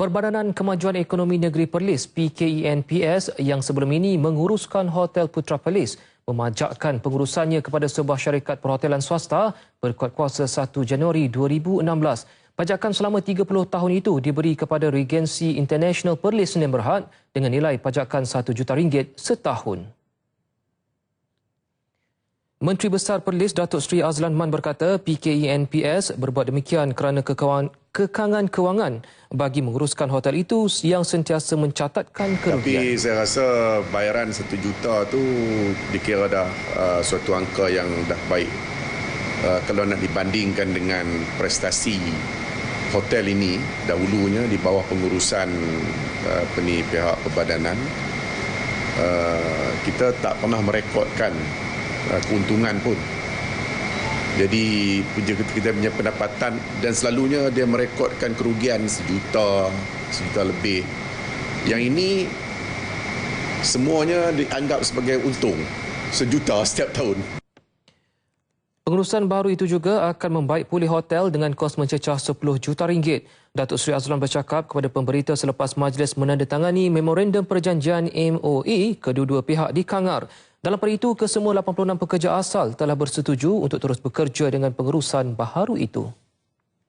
Perbadanan Kemajuan Ekonomi Negeri Perlis PKENPS yang sebelum ini menguruskan Hotel Putra Perlis memajakkan pengurusannya kepada sebuah syarikat perhotelan swasta berkuat kuasa 1 Januari 2016. Pajakan selama 30 tahun itu diberi kepada Regency International Perlis Senin Berhad dengan nilai pajakan 1 juta ringgit setahun. Menteri Besar Perlis Datuk Seri Azlan Man berkata PKENPS berbuat demikian kerana kekawan, kekangan kewangan bagi menguruskan hotel itu yang sentiasa mencatatkan kerugian. Tapi saya rasa bayaran satu juta tu dikira dah uh, suatu angka yang dah baik. Uh, kalau nak dibandingkan dengan prestasi hotel ini dahulunya di bawah pengurusan uh, peni pihak perbadanan uh, kita tak pernah merekodkan keuntungan pun. Jadi kita punya pendapatan dan selalunya dia merekodkan kerugian sejuta, sejuta lebih. Yang ini semuanya dianggap sebagai untung sejuta setiap tahun. Pengurusan baru itu juga akan membaik pulih hotel dengan kos mencecah 10 juta ringgit. Datuk Seri Azlan bercakap kepada pemberita selepas majlis menandatangani memorandum perjanjian MOA kedua-dua pihak di Kangar. Dalam pada itu, kesemua 86 pekerja asal telah bersetuju untuk terus bekerja dengan pengurusan baharu itu.